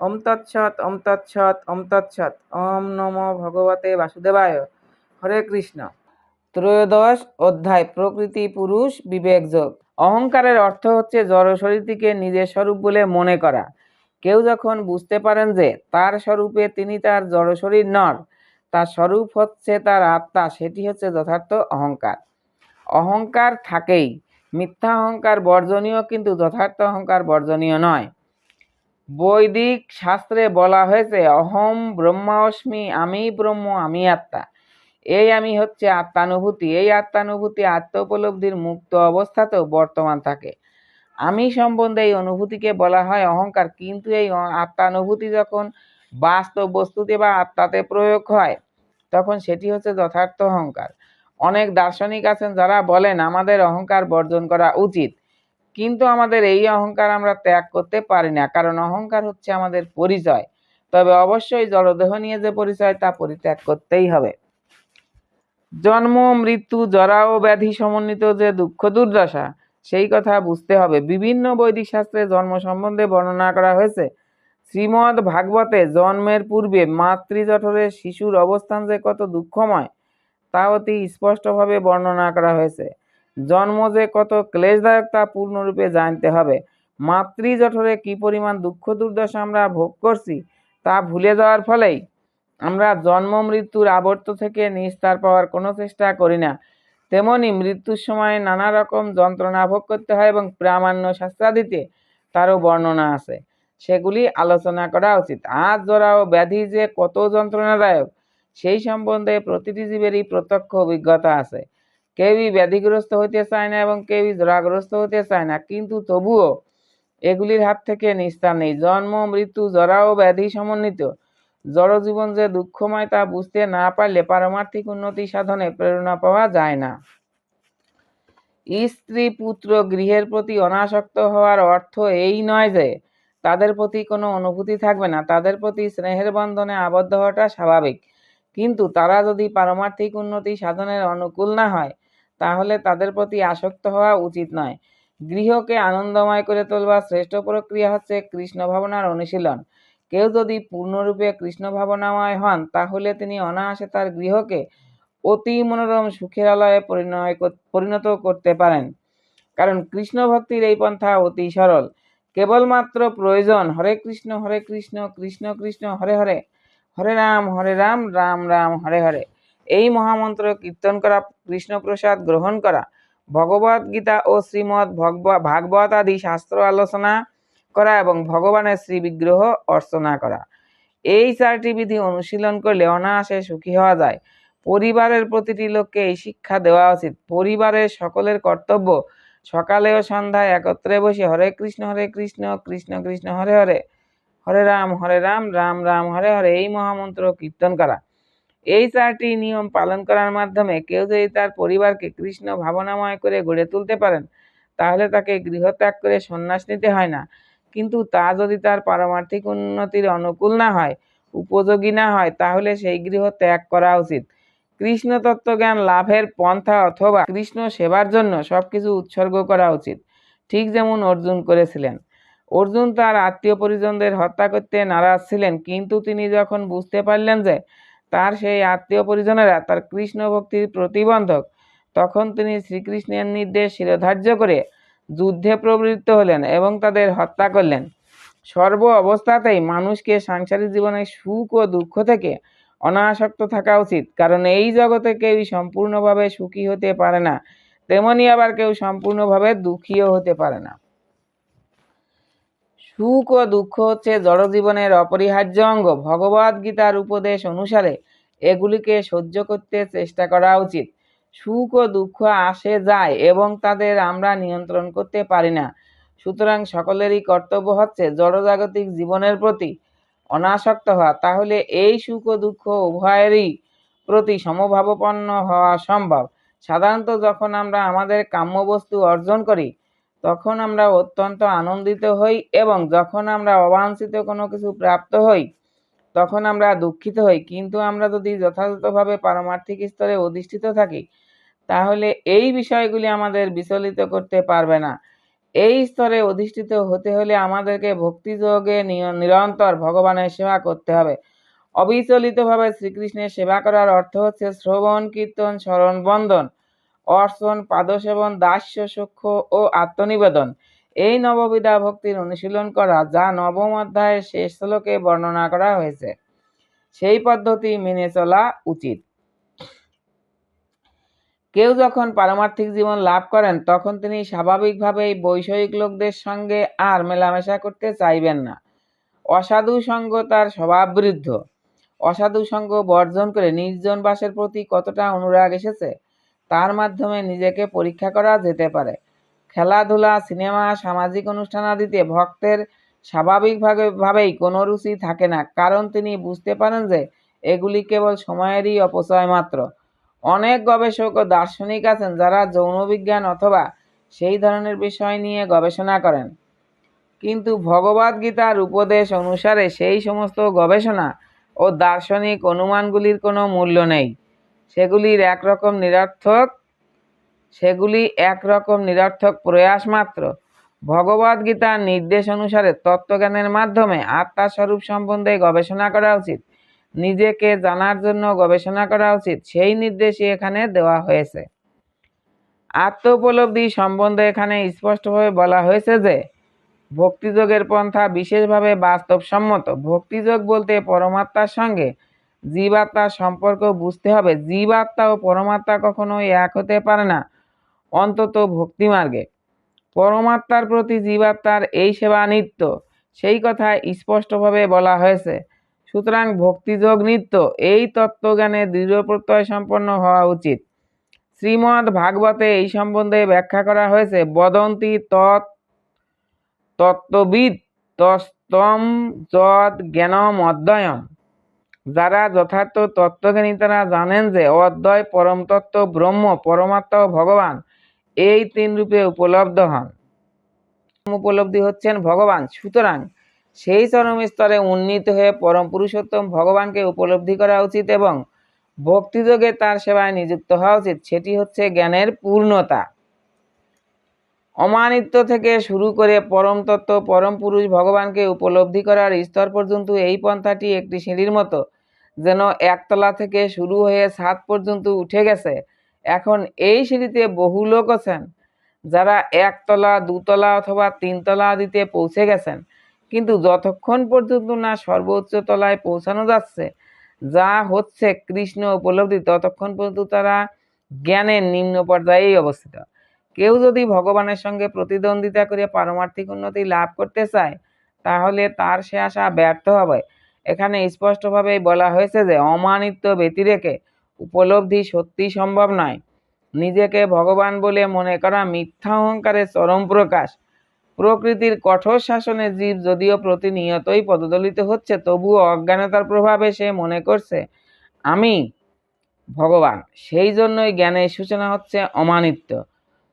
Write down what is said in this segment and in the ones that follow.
ওম তৎসৎ ওম তৎসৎ ওম তৎসৎ। ওম নমো ভগবতে বাসুদেবায়। হরে কৃষ্ণ। ত্রয়োদশ অধ্যায়, প্রকৃতি, পুরুষ, বিবেক, যোগ। অহংকারের অর্থ হচ্ছে জড় শরীরটিকে নিজের স্বরূপ বলে মনে করা। কেউ যখন বুঝতে পারেন যে তার স্বরূপে তিনি তার জড় শরীর নন তার স্বরূপ হচ্ছে তার আত্মা, সেটি হচ্ছে যথার্থ অহংকার। অহংকার থাকেই। মিথ্যা অহংকার বর্জনীয়, কিন্তু যথার্থ অহংকার বর্জনীয় নয়। বৈদিক শাস্ত্রে বলা হয়েছে, অহম ব্রহ্মাস্মি, আমি ব্রহ্ম, আমি আত্মা। এই আমি হচ্ছে আত্মানুভূতি। এই আত্মানুভূতি আত্ম উপলব্ধির মুক্ত অবস্থাতেও বর্তমান থাকে। আমি সম্বন্ধে এই অনুভূতিকে বলা হয় অহংকার। কিন্তু এই আত্মানুভূতি যখন বাস্তব বস্তুতে বা আত্মাতে প্রয়োগ হয়, তখন সেটি হচ্ছে যথার্থ অহংকার। অনেক দার্শনিক আছেন যারা বলেন, আমাদের অহংকার বর্জন করা উচিত। কিন্তু আমাদের এই অহংকার আমরা ত্যাগ করতে পারি না, কারণ অহংকার হচ্ছে আমাদের পরিচয়। তবে অবশ্যই জড়দেহ নিয়ে যে পরিচয়, তা পরিত্যাগ করতেই হবে। জন্ম, মৃত্যু, জরা ও ব্যাধি সমন্বিত যে দুঃখ, দুর্দশা, সেই কথা বুঝতে হবে। বিভিন্ন বৈদিক শাস্ত্রে জন্ম সম্বন্ধে বর্ণনা করা হয়েছে। শ্রীমদ ভাগবতে জন্মের পূর্বে মাতৃজঠরে শিশুর অবস্থান যে কত দুঃখময়, তা অতি স্পষ্টভাবে বর্ণনা করা হয়েছে। জন্ম যে কত ক্লেশদায়ক তা পূর্ণরূপে জানতে হবে। মাতৃ জঠরে কি পরিমাণ দুঃখ দুর্দশা আমরা ভোগ করছি তা ভুলে যাওয়ার ফলেই আমরা জন্ম মৃত্যুর আবর্ত থেকে নিস্তার পাওয়ার কোনো চেষ্টা করি না। তেমনি মৃত্যুর সময় নানা রকম যন্ত্রণা ভোগ করতে হয় এবং প্রামাণ্য শাস্ত্রাদিতে তারও বর্ণনা আছে। সেগুলি আলোচনা করা উচিত। আজ জরা ও ব্যাধি যে কত যন্ত্রণাদায়ক, সেই সম্বন্ধে প্রতিটি জীবেরই প্রত্যক্ষ অভিজ্ঞতা আছে। কেউই ব্যাধিগ্রস্ত হতে চায় না এবং কেউই জরাগ্রস্ত হতে চায় না। কিন্তু তবুও এগুলির হাত থেকে নিস্তার নেই। জন্ম, মৃত্যু, জরা ও ব্যাধি সমন্বিত। জড়জীবন যে দুঃখময় তা বুঝতে না পারলে পারমার্থিক উন্নতি সাধনে প্রেরণা পাওয়া যায় না। স্ত্রী, পুত্র, গৃহের প্রতি অনাসক্ত হওয়ার অর্থ এই নয় যে তাদের প্রতি কোনো অনুভূতি থাকবে না। তাদের প্রতি স্নেহের বন্ধনে আবদ্ধ হওয়াটা স্বাভাবিক। কিন্তু তারা যদি পারমার্থিক উন্নতি সাধনের অনুকূল না হয় তাহলে তাদের প্রতি আসক্ত হওয়া উচিত নয়। গৃহকে আনন্দময় করে তোলবার শ্রেষ্ঠ প্রক্রিয়া হচ্ছে কৃষ্ণ ভাবনার অনুশীলন। কেউ যদি পূর্ণরূপে কৃষ্ণ ভাবনাময় হন, তাহলে তিনি অনায়াসে তার গৃহকে অতি মনোরম সুখের আলয়ে পরিণত করতে পারেন। কারণ কৃষ্ণ ভক্তির এই পন্থা অতি সরল। কেবলমাত্র প্রয়োজন, হরে কৃষ্ণ হরে কৃষ্ণ কৃষ্ণ কৃষ্ণ, হরে হরে হরে রাম হরে রাম রাম রাম, হরে হরে। এই মহামন্ত্র কীর্তন করা, কৃষ্ণপ্রসাদ গ্রহণ করা, ভগবত গীতা ও শ্রীমৎ ভাগবত আদি শাস্ত্র আলোচনা করা এবং ভগবানের শ্রী বিগ্রহ অর্চনা করা। এই চারটি বিধি অনুশীলন করলে অনায়াসে সুখী হওয়া যায়। পরিবারের প্রতিটি লোককে এই শিক্ষা দেওয়া উচিত। পরিবারের সকলের কর্তব্য সকালে ও সন্ধ্যায় একত্রে বসে হরে কৃষ্ণ হরে কৃষ্ণ কৃষ্ণ কৃষ্ণ, হরে হরে হরে রাম হরে রাম রাম রাম, হরে হরে এই মহামন্ত্র কীর্তন করা। এই চারটি নিয়ম পালন করার মাধ্যমে কেউ যদি তার পরিবারকে কৃষ্ণ ভাবনাময় করে গড়ে তুলতে পারেন, তাহলে তাকে গৃহত্যাগ করে সন্ন্যাস নিতে হয় না। কিন্তু তা যদি তার পারমার্থিক উন্নতির অনুকূল না হয়, উপযোগী না হয়, তাহলে সেই গৃহ ত্যাগ করা উচিত। কৃষ্ণ তত্ত্বজ্ঞান লাভের পন্থা অথবা কৃষ্ণ সেবার জন্য সবকিছু উৎসর্গ করা উচিত। ঠিক যেমন অর্জুন করেছিলেন। অর্জুন তার আত্মীয় পরিজনদের হত্যা করতে নারাজ ছিলেন, কিন্তু তিনি যখন বুঝতে পারলেন যে তার সেই আত্মীয় পরিজনেরা, তার কৃষ্ণ ভক্তির প্রতিবন্ধক, তখন তিনি শ্রীকৃষ্ণের নির্দেশ শিরোধার্য করে যুদ্ধে প্রবৃত্ত হলেন এবং তাদের হত্যা করলেন। সর্ব অবস্থাতেই মানুষকে সাংসারিক জীবনে সুখ ও দুঃখ থেকে অনাসক্ত থাকা উচিত, কারণ এই জগতে কেউই সম্পূর্ণভাবে সুখী হতে পারে না, তেমনি আবার কেউ সম্পূর্ণভাবে দুঃখীও হতে পারে না। সুখ ও দুঃখ হচ্ছে জড়জীবনের অপরিহার্য অঙ্গ। ভগবদ গীতার উপদেশ অনুসারে এগুলিকে সহ্য করতে চেষ্টা করা উচিত। সুখ ও দুঃখ আসে, যায় এবং তাদের আমরা নিয়ন্ত্রণ করতে পারি না। সুতরাং সকলেরই কর্তব্য হচ্ছে জড়জাগতিক জীবনের প্রতি অনাসক্ত হওয়া। তাহলে এই সুখ ও দুঃখ উভয়েরই প্রতি সমভাবাপন্ন হওয়া সম্ভব। সাধারণত যখন আমরা আমাদের কাম্য বস্তু অর্জন করি তখন আমরা অত্যন্ত আনন্দিত হই এবং যখন আমরা অবাঞ্ছিত কোনো কিছু প্রাপ্ত হই, তখন আমরা দুঃখিত হই। কিন্তু আমরা যদি যথাযথভাবে পারমার্থিক স্তরে অধিষ্ঠিত থাকি, তাহলে এই বিষয়গুলি আমাদের বিচলিত করতে পারবে না। এই স্তরে অধিষ্ঠিত হতে হলে আমাদেরকে ভক্তিযোগে নিরন্তর ভগবানের সেবা করতে হবে। অবিচলিতভাবে শ্রীকৃষ্ণের সেবা করার অর্থ হচ্ছে শ্রবণ, কীর্তন, স্মরণ, বন্দন। অর্চন, পাদসেবন, দাস্য, সূক্ষ্ম ও আত্মনিবেদন। এই নববিধা ভক্তির অনুশীলন করা যা নবম অধ্যায়ের শেষ শ্লোকে বর্ণনা করা হয়েছে। সেই পদ্ধতি মেনে চলা উচিত। কেউ যখন পারমার্থিক জীবন লাভ করেন, তখন তিনি স্বাভাবিকভাবেই বৈষয়িক লোকদের সঙ্গে আর মেলামেশা করতে চাইবেন না। অসাধু সঙ্গ তার স্বভাববিরুদ্ধ অসাধু সঙ্গ বর্জন করে নির্জন বাসের প্রতি কতটা অনুরাগ এসেছে? তার মাধ্যমে নিজেকে পরীক্ষা করা যেতে পারে। খেলাধুলা, সিনেমা, সামাজিক অনুষ্ঠানাদিতে ভক্তের স্বাভাবিকভাবে ভাবেই কোনো রুচি থাকে না, কারণ তিনি বুঝতে পারেন যে এগুলি কেবল সময়েরই অপচয় মাত্র। অনেক গবেষক ও দার্শনিক আছেন যারা যৌন বিজ্ঞান অথবা সেই ধরনের বিষয় নিয়ে গবেষণা করেন। কিন্তু ভগবদ গীতার উপদেশ অনুসারে সেই সমস্ত গবেষণা ও দার্শনিক অনুমানগুলির কোনো মূল্য নেই। সেগুলির একরকম নিরর্থক, সেগুলি একরকম নিরর্থক প্রয়াস মাত্র। ভগবদ গীতার নির্দেশ অনুসারে তত্ত্বজ্ঞানের মাধ্যমে আত্মার স্বরূপ সম্বন্ধে গবেষণা করা উচিত। নিজেকে জানার জন্য গবেষণা করা উচিত, সেই নির্দেশই এখানে দেওয়া হয়েছে। আত্ম উপলব্ধি সম্বন্ধে এখানে স্পষ্টভাবে বলা হয়েছে যে, ভক্তিযোগের পন্থা বিশেষভাবে বাস্তবসম্মত। ভক্তিযোগ বলতে পরমাত্মার সঙ্গে জীবাত্মার সম্পর্ক বুঝতে হবে। জীবাত্মা ও পরমাত্মা কখনোই এক হতে পারে না, অন্তত ভক্তিমার্গে পরমাত্মার প্রতি জীবাত্মার এই সেবা নিত্য, সেই কথা স্পষ্টভাবে বলা হয়েছে। সুতরাং ভক্তিযোগ নিত্য, এই তত্ত্বজ্ঞানে দৃঢ় প্রত্যয় সম্পন্ন হওয়া উচিত। শ্রীমদ্ ভাগবতে এই সম্বন্ধে ব্যাখ্যা করা হয়েছে, বদন্তি তৎ, তত্ত্ববিদ তস্তম যদ জ্ঞানম অধ্যয়ন যারা যথার্থ তত্ত্বজ্ঞানী তারা জানেন যে অদ্বয় পরম তত্ত্ব ব্রহ্ম, পরমাত্মা ও ভগবান, এই তিন রূপে উপলব্ধ হন। উপলব্ধি হচ্ছেন ভগবান। সুতরাং সেই চরম স্তরে উন্নীত হয়ে পরম পুরুষোত্তম ভগবানকে উপলব্ধি করা উচিত এবং ভক্তিযোগে তার সেবায় নিযুক্ত হওয়া উচিত। সেটি হচ্ছে জ্ঞানের পূর্ণতা। অমানিত্য থেকে শুরু করে পরম তত্ত্ব পরম পুরুষ ভগবানকে উপলব্ধি করার স্তর পর্যন্ত এই পন্থাটি একটি সিঁড়ির মতো যেন একতলা থেকে শুরু হয়ে সাত পর্যন্ত উঠে গেছে। এখন এই সিঁড়িতে বহু লোক আছেন, যারা একতলা, দুতলা অথবা তিনতলা আদিতে পৌঁছে গেছেন। কিন্তু যতক্ষণ পর্যন্ত না সর্বোচ্চ তলায় পৌঁছানো যাচ্ছে, যা হচ্ছে কৃষ্ণ উপলব্ধি, ততক্ষণ পর্যন্ত তারা জ্ঞানের নিম্ন পর্যায়েই অবস্থিত। কেউ যদি ভগবানের সঙ্গে প্রতিদ্বন্দ্বিতা করে পারমার্থিক উন্নতি লাভ করতে চায়, তাহলে তার সে আশা ব্যর্থ হবে। এখানে স্পষ্টভাবেই বলা হয়েছে যে অমানিত্য ব্যতিরেকে উপলব্ধি সত্যি সম্ভব নয়। নিজেকে ভগবান বলে মনে করা মিথ্যা অহংকারের চরম প্রকাশ। প্রকৃতির কঠোর শাসনে জীব যদিও প্রতিনিয়তই পদদলিত হচ্ছে, তবুও অজ্ঞানতার প্রভাবে সে মনে করছে, আমি ভগবান। সেই জন্যই জ্ঞানের সূচনা হচ্ছে অমানিত্য।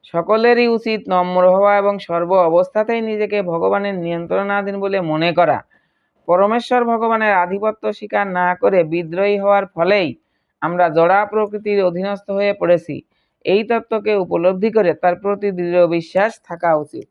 সকলেরই উচিত নম্র হওয়া এবং সর্ব অবস্থাতেই নিজেকে ভগবানের নিয়ন্ত্রণাধীন বলে মনে করা। পরমেশ্বর ভগবানের আধিপত্য স্বীকার না করে বিদ্রোহী হওয়ার ফলেই আমরা জড়া প্রকৃতির অধীনস্থ হয়ে পড়েছি। এই তত্ত্বকে উপলব্ধি করে তার প্রতি দৃঢ় বিশ্বাস থাকা উচিত।